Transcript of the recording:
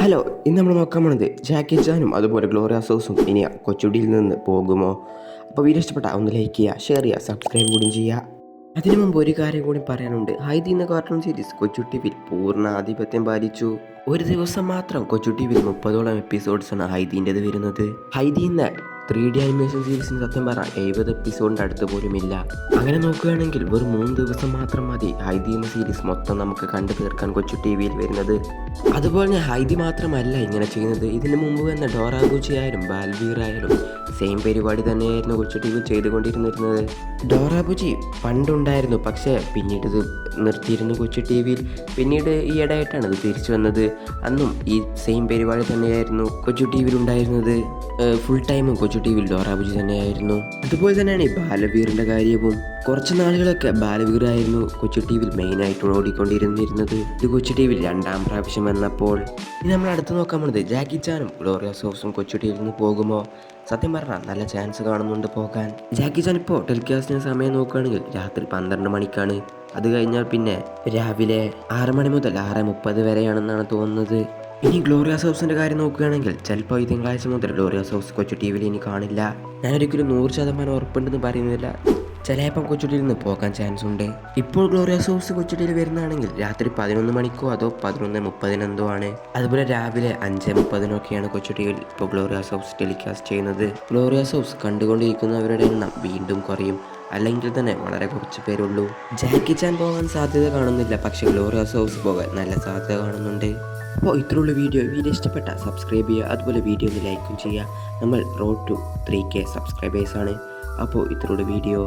Hello ഇന്ന് നമ്മൾ നോക്കാൻ പോണത് ജാക്കി ചാനും അതുപോലെ ഗ്ലോറിയ സോസും ഇനി കൊച്ചുടിയിൽ നിന്ന് പോകുമോ? അപ്പോൾ വീഡിയോ ഇഷ്ടപ്പെട്ട ഒന്ന് ലൈക്ക് ചെയ്യുക ഷെയർ ചെയ്യുക സബ്സ്ക്രൈബ് കൂടി ചെയ്യുക. അതിനു മുമ്പ് ഒരു കാര്യം കൂടി പറയാനുണ്ട്. ഹൈദി എന്ന കാർട്ടൂൺ സീരീസ് കൊച്ചു ടി പൂർണ ആധിപത്യം പാലിച്ചു. ഒരു ദിവസം മാത്രം കൊച്ചു ടി വിയിൽ മുപ്പതോളം എപ്പിസോഡ്സാണ് ഹൈദീന്റെത് വരുന്നത്. ഹൈദി എന്ന ത്രീ ഡി അനിമേഷൻ സീരീസിന് സത്യം പറ എഴുപത് എപ്പിസോഡിന്റെ അടുത്ത് പോലും ഇല്ല. അങ്ങനെ നോക്കുകയാണെങ്കിൽ ഒരു മൂന്ന് ദിവസം മാത്രം മതി ഹൈദി എന്ന സീരീസ് മൊത്തം നമുക്ക് കണ്ടു തീർക്കാൻ കൊച്ചു ടി വിയിൽ വരുന്നത്. അതുപോലെ തന്നെ ഹൈദി മാത്രമല്ല ഇങ്ങനെ ചെയ്യുന്നത്. ഇതിനു മുമ്പ് തന്നെ ഡോറാഗൂച്ചി ആയാലും ബാൽവീർ ആയാലും സെയിം പരിപാടി തന്നെയായിരുന്നു കൊച്ചു ടി വിയിൽ ചെയ്തുകൊണ്ടിരുന്നിരുന്നത്. ഡോറാബുജി പണ്ടുണ്ടായിരുന്നു പക്ഷേ പിന്നീട് ഇത് നിർത്തിയിരുന്നു കൊച്ചു ടി വിയിൽ പിന്നീട് ഈ ഇടയായിട്ടാണ് ഇത് തിരിച്ചു വന്നത്. അന്നും ഈ സെയിം പരിപാടി തന്നെയായിരുന്നു കൊച്ചു ടി വിയിൽ ഉണ്ടായിരുന്നത് ഫുൾ ടൈമും കൊച്ചു ടി വിയിൽ ഡോറാബുജി തന്നെയായിരുന്നു. അതുപോലെ തന്നെയാണ് ഈ ബാലവീറിന്റെ കാര്യവും. കുറച്ച് നാളുകളൊക്കെ ബാലവീറായിരുന്നു കൊച്ചു ടി വിയിൽ മെയിനായിട്ട് ഓടിക്കൊണ്ടിരുന്നിരുന്നത്. ഇത് കൊച്ചു ടി രണ്ടാം പ്രാവശ്യം വന്നപ്പോൾ. ഇനി നമ്മൾ അടുത്ത് നോക്കാൻ പോകുന്നത് ജാക്കി ചാനും ഗ്ലോറിയ സോഫ്സും കൊച്ചു ടി വിയിൽ നിന്ന് പോകുമോ? സത്യം പറഞ്ഞാൽ നല്ല ചാൻസ് കാണുന്നുണ്ട് പോകാൻ. ജാക്കി ചാൻ ഇപ്പോൾ ടെലികാസ്റ്റിന് സമയം നോക്കുകയാണെങ്കിൽ രാത്രി പന്ത്രണ്ട് മണിക്കാണ്. അത് കഴിഞ്ഞാൽ പിന്നെ രാവിലെ ആറ് മണി മുതൽ ആറ് മുപ്പത് വരെയാണെന്നാണ് തോന്നുന്നത്. ഇനി ഗ്ലോറിയ സോസിന്റെ കാര്യം നോക്കുകയാണെങ്കിൽ ചിലപ്പോൾ ഈ തിങ്കളാഴ്ച മുതൽ ഗ്ലോറിയ ഹൗസ് കൊച്ചു ടി വിയിൽ ഇനി കാണില്ല. ഞാനൊരിക്കലും നൂറ് ശതമാനം ഉറപ്പുണ്ടെന്ന് പറയുന്നില്ല. ചിലപ്പം കൊച്ചുട്ടിയിൽ നിന്ന് പോകാൻ ചാൻസ് ഉണ്ട്. ഇപ്പോൾ ഗ്ലോറിയ ഹൗസ് കൊച്ചുട്ടിയിൽ വരുന്നതാണെങ്കിൽ രാത്രി പതിനൊന്ന് മണിക്കോ അതോ പതിനൊന്ന് മുപ്പതിനെന്തോ ആണ്. അതുപോലെ രാവിലെ അഞ്ച് മുപ്പതിനൊക്കെയാണ് കൊച്ചുട്ടിയിൽ ഇപ്പോൾ ഗ്ലോറിയ ഹൗസ് ടെലികാസ്റ്റ് ചെയ്യുന്നത്. ഗ്ലോറിയ ഹൗസ് കണ്ടുകൊണ്ടിരിക്കുന്നവരുടെ എണ്ണം വീണ്ടും കുറയും. അല്ലെങ്കിൽ തന്നെ വളരെ കുറച്ച് പേരുള്ളൂ. ജാക്കി ചാൻ പോകാൻ സാധ്യത കാണുന്നില്ല. പക്ഷേ ഗ്ലോറിയ ഹൗസ് പോകാൻ നല്ല സാധ്യത കാണുന്നുണ്ട്. അപ്പോൾ ഇത്രയുള്ള വീഡിയോ. വീഡിയോ ഇഷ്ടപ്പെട്ട സബ്സ്ക്രൈബ് ചെയ്യുക. അതുപോലെ വീഡിയോ ഒന്ന് ലൈക്കും ചെയ്യുക. നമ്മൾ റോഡ് ടു ത്രീ കെ സബ്സ്ക്രൈബേഴ്സാണ് അപ്പോൾ ഇത്രയുള്ള വീഡിയോ.